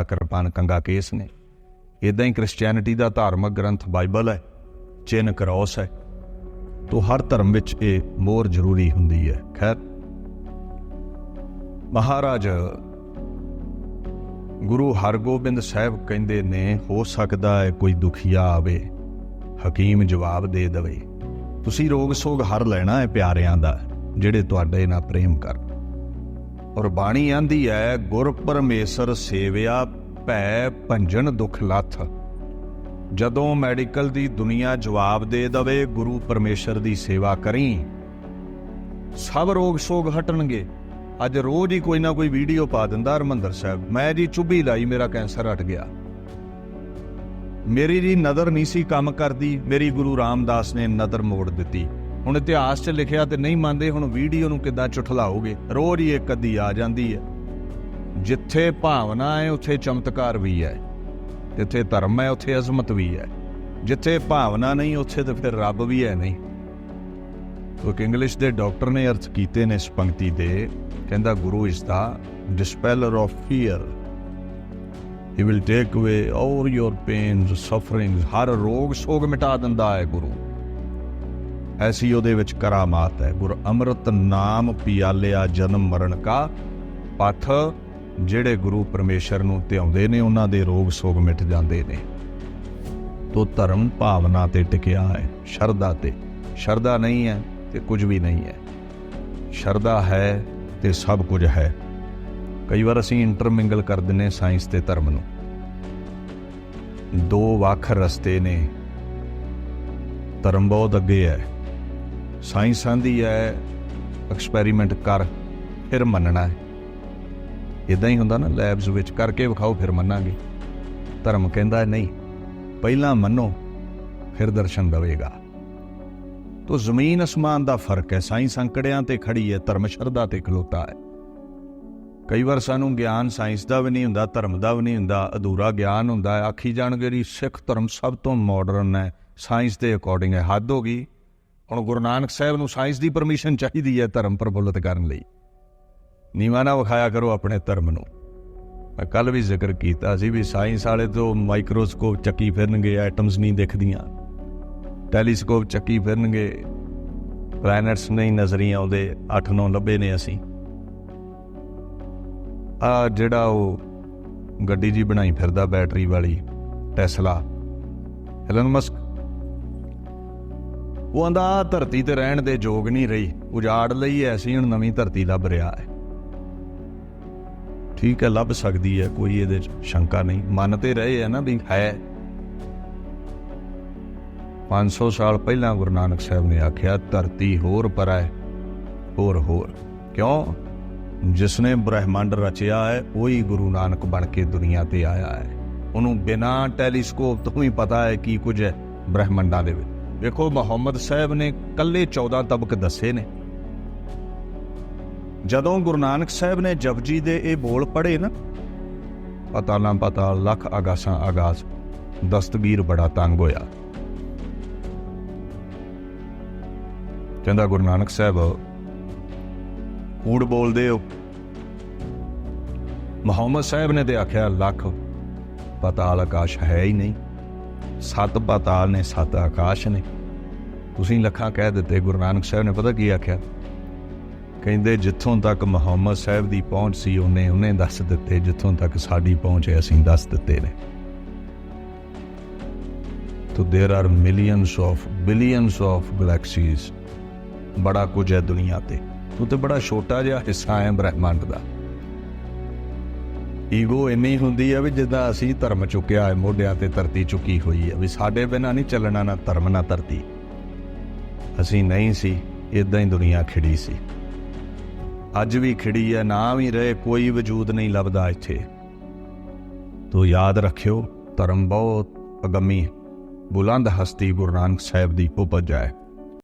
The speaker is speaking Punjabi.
ਕੜਾ ਕਿਰਪਾਨ ਕੰਗਾ ਕੇਸ ਨੇ। ਇਦਾਂ ਹੀ ਕ੍ਰਿਸਚੀਅਨਿਟੀ ਦਾ ਧਾਰਮਿਕ ਗ੍ਰੰਥ ਬਾਈਬਲ ਹੈ, ਚਿੰਨ ਕਰੋਸ ਹੈ। ਤੋਂ ਹਰ ਧਰਮ ਵਿੱਚ ਇਹ ਮੋਰ ਜ਼ਰੂਰੀ ਹੁੰਦੀ ਹੈ। ਖੈਰ, ਮਹਾਰਾਜ, ਗੁਰੂ ਹਰਗੋਬਿੰਦ ਸਾਹਿਬ ਕਹਿੰਦੇ ਨੇ, ਹੋ ਸਕਦਾ ਹੈ ਕੋਈ ਦੁਖੀਆ ਆਵੇ, ਹਕੀਮ ਜਵਾਬ ਦੇ ਦੇਵੇ। ਤੁਸੀਂ ਰੋਗ ਸੋਗ ਹਰ ਲੈਣਾ ਹੈ ਪਿਆਰਿਆਂ ਦਾ, ਜਿਹੜੇ ਤੁਹਾਡੇ ਨਾਲ ਪ੍ਰੇਮ ਕਰਨ। ਔਰ ਬਾਣੀ ਆਂਦੀ ਹੈ, ਗੁਰ ਪਰਮੇਸ਼ਰ ਸੇਵਿਆ, ਭੈ ਭੰਜਨ ਦੁਖ ਲੱਥ। ਜਦੋਂ ਮੈਡੀਕਲ ਦੀ ਦੁਨੀਆ ਜਵਾਬ ਦੇ ਦਵੇ, ਗੁਰੂ ਪਰਮੇਸ਼ਰ ਦੀ ਸੇਵਾ ਕਰੀ, ਸਭ ਰੋਗ ਸੋਗ ਹਟਣਗੇ। ਅੱਜ ਰੋਜ਼ ਹੀ ਕੋਈ ਨਾ ਕੋਈ ਵੀਡੀਓ ਪਾ ਦਿੰਦਾ ਹਰਮੰਦਰ ਸਾਹਿਬ। ਮੈਂ ਜੀ ਚੁੱਭੀ ਲਾਈ, ਮੇਰਾ ਕੈਂਸਰ ਹਟ ਗਿਆ। ਮੇਰੀ ਜੀ ਨਜ਼ਰ ਨਹੀਂ ਸੀ ਕੰਮ ਕਰਦੀ, ਮੇਰੀ ਗੁਰੂ ਰਾਮਦਾਸ ਨੇ ਨਜ਼ਰ ਮੋੜ ਦਿੱਤੀ। ਹੁਣ ਇਤਿਹਾਸ 'ਚ ਲਿਖਿਆ ਤੇ ਨਹੀਂ ਮੰਨਦੇ, ਹੁਣ ਵੀਡੀਓ ਨੂੰ ਕਿੱਦਾਂ ਝੁਠਲਾਓਗੇ ਰੋਜ਼ ਹੀ ਇੱਕ ਅੱਧੀ ਆ ਜਾਂਦੀ ਹੈ। ਜਿੱਥੇ ਭਾਵਨਾ ਹੈ, ਉੱਥੇ ਚਮਤਕਾਰ ਵੀ ਹੈ। ਜਿੱਥੇ ਧਰਮ ਹੈ, ਉੱਥੇ ਅਜ਼ਮਤ ਵੀ ਹੈ। ਜਿੱਥੇ ਭਾਵਨਾ ਨਹੀਂ, ਉੱਥੇ ਤੇ ਫਿਰ ਰੱਬ ਵੀ ਹੈ ਨਹੀਂ। ਉਹ ਇੰਗਲਿਸ਼ ਦੇ ਡਾਕਟਰ ਨੇ ਅਰਥ ਕੀਤੇ ਨੇ ਇਸ ਪੰਕਤੀ ਦੇ। ਕਹਿੰਦਾ, ਗੁਰੂ ਇਸ ਦਾ dispeller of fear he will take away all your pains sufferings ਹਰ ਰੋਗ ਸੋਗ ਮਿਟਾ ਦਿੰਦਾ ਹੈ ਗੁਰੂ। ਐਸੀ ਉਹਦੇ ਵਿੱਚ ਕਰਾਮਾਤ ਹੈ। ਗੁਰ ਅੰਮ੍ਰਿਤ ਨਾਮ ਪਿਆਲਿਆ ਜਨਮ ਮਰਨ ਕਾ ਪਥ, ਜਿਹੜੇ ਗੁਰੂ ਪਰਮੇਸ਼ਰ ਨੂੰ ਧਿਆਉਂਦੇ ਨੇ, ਉਹਨਾਂ ਦੇ ਰੋਗ ਸੋਗ ਮਿਟ ਜਾਂਦੇ ਨੇ। ਤੋ ਧਰਮ ਭਾਵਨਾ ਤੇ ਟਿਕਿਆ ਹੈ, ਸ਼ਰਧਾ ਤੇ। ਸ਼ਰਧਾ ਨਹੀਂ ਹੈ ਤੇ ਕੁਝ ਵੀ ਨਹੀਂ ਹੈ। ਸ਼ਰਧਾ ਹੈ ਤੇ ਸਭ ਕੁਝ ਹੈ। ਕਈ ਵਾਰ ਅਸੀਂ ਇੰਟਰਮਿੰਗਲ ਕਰ ਦਿੰਨੇ ਸਾਇੰਸ ਤੇ ਧਰਮ ਨੂੰ। ਦੋ ਵੱਖ ਰਸਤੇ ਨੇ। ਧਰਮ ਬਹੁਤ ਅੱਗੇ ਹੈ। ਸਾਇੰਸ ਆਂਦੀ ਹੈ ਐਕਸਪੈਰੀਮੈਂਟ ਕਰ, ਫਿਰ ਮੰਨਣਾ ਹੈ ਇਦਾਂ ਹੀ ਹੁੰਦਾ ਨਾ ਲੈਬਸ ਵਿੱਚ ਕਰਕੇ ਵਿਖਾਓ, ਫਿਰ ਮੰਨਾਂਗੇ। ਧਰਮ ਕਹਿੰਦਾ ਨਹੀਂ, ਪਹਿਲਾਂ ਮੰਨੋ, ਫਿਰ ਦਰਸ਼ਨ ਦਵੇਗਾ। ਤੋ ਜ਼ਮੀਨ ਅਸਮਾਨ ਦਾ ਫ਼ਰਕ ਹੈ ਸਾਇੰਸ ਅੰਕੜਿਆਂ ਤੇ ਖੜੀ ਹੈ ਧਰਮ ਸ਼ਰਧਾ ਤੇ ਖਲੋਤਾ ਹੈ ਕਈ ਵਾਰ ਸਾਨੂੰ ਗਿਆਨ ਸਾਇੰਸ ਦਾ ਵੀ ਨਹੀਂ ਹੁੰਦਾ, ਧਰਮ ਦਾ ਵੀ ਨਹੀਂ ਹੁੰਦਾ, ਅਧੂਰਾ ਗਿਆਨ ਹੁੰਦਾ ਆਖੀ ਜਾਣਗੇ ਜੀ, ਸਿੱਖ ਧਰਮ ਸਭ ਤੋਂ ਮਾਡਰਨ ਹੈ ਸਾਇੰਸ ਦੇ ਅਕੋਰਡਿੰਗ ਹੈ ਹੱਦ ਹੋ ਗਈ। ਹੁਣ ਗੁਰੂ ਨਾਨਕ ਸਾਹਿਬ ਨੂੰ ਸਾਇੰਸ ਦੀ ਪਰਮਿਸ਼ਨ ਚਾਹੀਦੀ ਹੈ ਧਰਮ ਪ੍ਰਫੁੱਲਤ ਕਰਨ ਲਈ। ਨੀਵਾਂ ਨਾ ਵਿਖਾਇਆ ਕਰੋ ਆਪਣੇ ਧਰਮ ਨੂੰ। ਮੈਂ ਕੱਲ ਵੀ ਜ਼ਿਕਰ ਕੀਤਾ ਸੀ ਵੀ ਸਾਇੰਸ ਵਾਲੇ ਤੋਂ ਮਾਈਕਰੋਸਕੋਪ ਚੱਕੀ ਫਿਰਨਗੇ, ਐਟਮਸ ਨਹੀਂ ਦਿਖਦੀਆਂ। ਟੈਲੀਸਕੋਪ ਚੱਕੀ ਫਿਰਨਗੇ। ਪਲੈਨਟਸ ਨਹੀਂ ਨਜ਼ਰੀ ਆਉਂਦੇ 8-9 ਲੱਭੇ ਨੇ ਅਸੀਂ। ਆ ਜਿਹੜਾ ਉਹ ਗੱਡੀ ਜੀ ਬਣਾਈ ਫਿਰਦਾ ਬੈਟਰੀ ਵਾਲੀ, ਟੈਸਲਾ। ਐਲਨ ਮਸਕ ਉਹ ਆਂਦਾ ਧਰਤੀ ਤੇ ਰਹਿਣ ਦੇ ਯੋਗ ਨਹੀਂ ਰਹੀ। ਉਜਾੜ ਲਈ ਐਸੀ ਹੁਣ ਨਵੀਂ ਧਰਤੀ ਲੱਭ ਰਿਹਾ ਹੈ ਠੀਕ ਹੈ ਲੱਭ ਸਕਦੀ ਹੈ ਕੋਈ ਇਹਦੇ ਚ ਸ਼ੰਕਾ ਨਹੀਂ। ਮੰਨ ਤੇ ਰਹੇ ਹੈ ਨਾ ਵੀ ਹੈ। 500 ਸਾਲ ਪਹਿਲਾਂ ਗੁਰੂ ਨਾਨਕ ਸਾਹਿਬ ਨੇ ਆਖਿਆ, ਧਰਤੀ ਹੋਰ ਪਰੈ ਹੋਰ ਹੋਰ। ਕਿਉਂ? ਜਿਸ ਨੇ ਬ੍ਰਹਿਮੰਡ ਰਚਿਆ ਹੈ ਉਹੀ ਗੁਰੂ ਨਾਨਕ ਬਣ ਕੇ ਦੁਨੀਆ ਤੇ ਆਇਆ ਹੈ ਉਹਨੂੰ ਬਿਨਾਂ ਟੈਲੀਸਕੋਪ ਤੋਂ ਹੀ ਪਤਾ ਹੈ ਕੀ ਕੁਝ ਹੈ ਬ੍ਰਹਿਮੰਡਾਂ ਦੇ ਵਿੱਚ। ਵੇਖੋ, ਮੁਹੰਮਦ ਸਾਹਿਬ ਨੇ ਕੱਲੇ 14 ਤਬਕ ਦੱਸੇ ਨੇ। ਜਦੋਂ ਗੁਰੂ ਨਾਨਕ ਸਾਹਿਬ ਨੇ ਜਪਜੀ ਦੇ ਇਹ ਬੋਲ ਪੜ੍ਹੇ ਨਾ ਪਤਾ ਨਾ ਪਤਾ ਲੱਖ ਆਗਾਸਾਂ ਆਗਾਸ ਦਸਤਗੀਰ ਬੜਾ ਤੰਗ ਹੋਇਆ। ਕਹਿੰਦਾ, ਗੁਰੂ ਨਾਨਕ ਸਾਹਿਬ, ਕੂੜ ਬੋਲਦੇ ਹੋ ਮੁਹੰਮਦ ਸਾਹਿਬ ਨੇ ਤੇ ਆਖਿਆ, ਲੱਖ ਪਤਾਲ ਆਕਾਸ਼ ਹੈ ਹੀ ਨਹੀਂ। ਸੱਤ ਪਤਾਲ ਨੇ ਸੱਤ ਆਕਾਸ਼ ਨੇ ਤੁਸੀਂ ਲੱਖਾਂ ਕਹਿ ਦਿੱਤੇ ਗੁਰੂ ਨਾਨਕ ਸਾਹਿਬ ਨੇ ਪਤਾ ਕੀ ਆਖਿਆ ਕਹਿੰਦੇ ਜਿੱਥੋਂ ਤੱਕ ਮੁਹੰਮਦ ਸਾਹਿਬ ਦੀ ਪਹੁੰਚ ਸੀ ਉਹਨੇ ਉਹਨੇ ਦੱਸ ਦਿੱਤੇ ਜਿੱਥੋਂ ਤੱਕ ਸਾਡੀ ਪਹੁੰਚ ਹੈ ਅਸੀਂ ਦੱਸ ਦਿੱਤੇ ਨੇ ਤੋ there are millions of billions of galaxies ਬੜਾ ਕੁਝ ਹੈ ਦੁਨੀਆ ਤੇ ਤੂੰ ਤੇ ਬੜਾ ਛੋਟਾ ਜਿਹਾ ਹਿੱਸਾ ਹੈ ਬ੍ਰਹਿਮੰਡ ਦਾ ਈਗੋ ਇੰਨੀ ਹੁੰਦੀ ਹੈ ਵੀ ਜਿੱਦਾਂ ਅਸੀਂ ਧਰਮ ਚੁੱਕਿਆ ਹੈ, ਮੋਢਿਆਂ ਤੇ ਧਰਤੀ ਚੁੱਕੀ ਹੋਈ ਹੈ, ਵੀ ਸਾਡੇ ਬਿਨਾਂ ਨਹੀਂ ਚੱਲਣਾ, ਨਾ ਧਰਮ, ਨਾ ਧਰਤੀ। ਅਸੀਂ ਨਹੀਂ ਸੀ ਇਦਾਂ ਹੀ ਦੁਨੀਆ ਖਿੜੀ ਸੀ। ਅੱਜ ਵੀ ਖਿੜੀ ਹੈ, ਨਾ ਵੀ ਰਹੇ, ਕੋਈ ਵਜੂਦ ਨਹੀਂ ਲੱਭਦਾ ਇੱਥੇ। ਤੋ ਯਾਦ ਰੱਖਿਓ, ਧਰਮ ਬਹੁਤ ਅਗੰਮੀ ਬੁਲੰਦ ਹਸਤੀ ਗੁਰੂ ਨਾਨਕ ਸਾਹਿਬ ਦੀ ਉਪਜ ਹੈ।